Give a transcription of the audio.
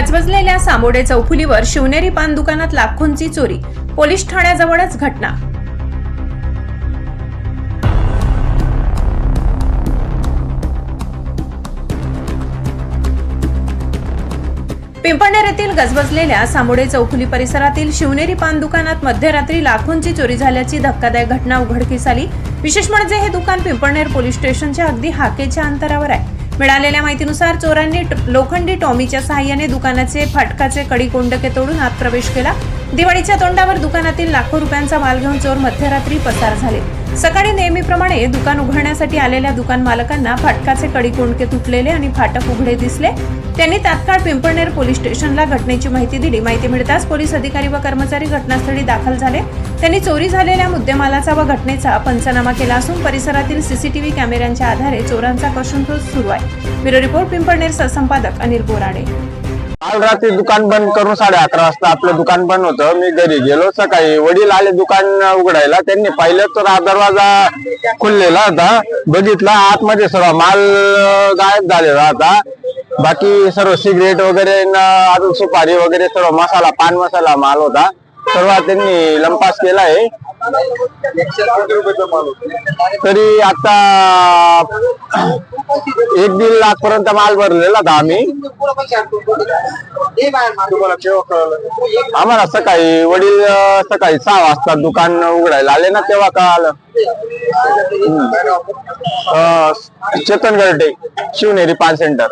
गजबजलेल्या सामोडे चौफुलीवर शिवनेरी पान दुकानात लाखोंची चोरी. पोलीस ठाण्याजवळच घटना. पिंपळनेर येथील गजबजलेल्या सामोडे चौफुली परिसरातील शिवनेरी पान दुकानात मध्यरात्री लाखोंची चोरी झाल्याची धक्कादायक घटना उघडकीस आली. विशेष म्हणजे हे दुकान पिंपळनेर पोलीस स्टेशनच्या अगदी हाकेच्या अंतरावर आहे. मिळालेल्या माहितीनुसार चोरांनी लोखंडी टॉमीच्या सहाय्याने दुकानाचे फाटकाचे कडी कोंडके तोडून आत प्रवेश केला. दिवाळीच्या तोंडावर दुकानातील लाखो रुपयांचा माल घेऊन चोर मध्यरात्री पसार झाले. सकाळी नेहमीप्रमाणे दुकान उघडण्यासाठी आलेल्या दुकान मालकांना फाटकाचे कडी कोंडके तुटलेले आणि फाटक उघडे दिसले. त्यांनी तात्काळ पिंपळनेर पोलीस स्टेशनला घटनेची माहिती दिली. माहिती मिळताच पोलीस अधिकारी व कर्मचारी घटनास्थळी दाखल झाले. त्यांनी चोरी झालेल्या मुद्देमालाचा व घटनेचा पंचनामा केला असून परिसरातील सीसीटीव्ही कॅमेऱ्यांच्या आधारे चोरांचा कसूनशोध सुरू आहे. ब्युरो रिपोर्ट पिंपळनेर सहसंपादक अनिल बोराडे. काल रात्री दुकान बंद करून साडे अकरा वाजता आपलं दुकान बंद होतं. मी घरी गेलो. सकाळी वडील आले दुकान उघडायला. त्यांनी पाहिलं तर हा दरवाजा खुललेला होता. बघितला. आतमध्ये सर्व माल गायब झालेला होता. बाकी सर्व सिगरेट वगैरे अजून सुपारी वगैरे सर्व मसाला पान मसाला माल होता. सर्व त्यांनी लंपास केला आहे. तरी आता एक दीड लाख पर्यंत माल भरलेला होता आम्ही आम्हाला सकाळी वडील अं, सकाळी सहा वाजता दुकान उघडायला आले ना तेव्हा कळालं. अं, चेतन गर्टे शिवनेरी पान सेंटर.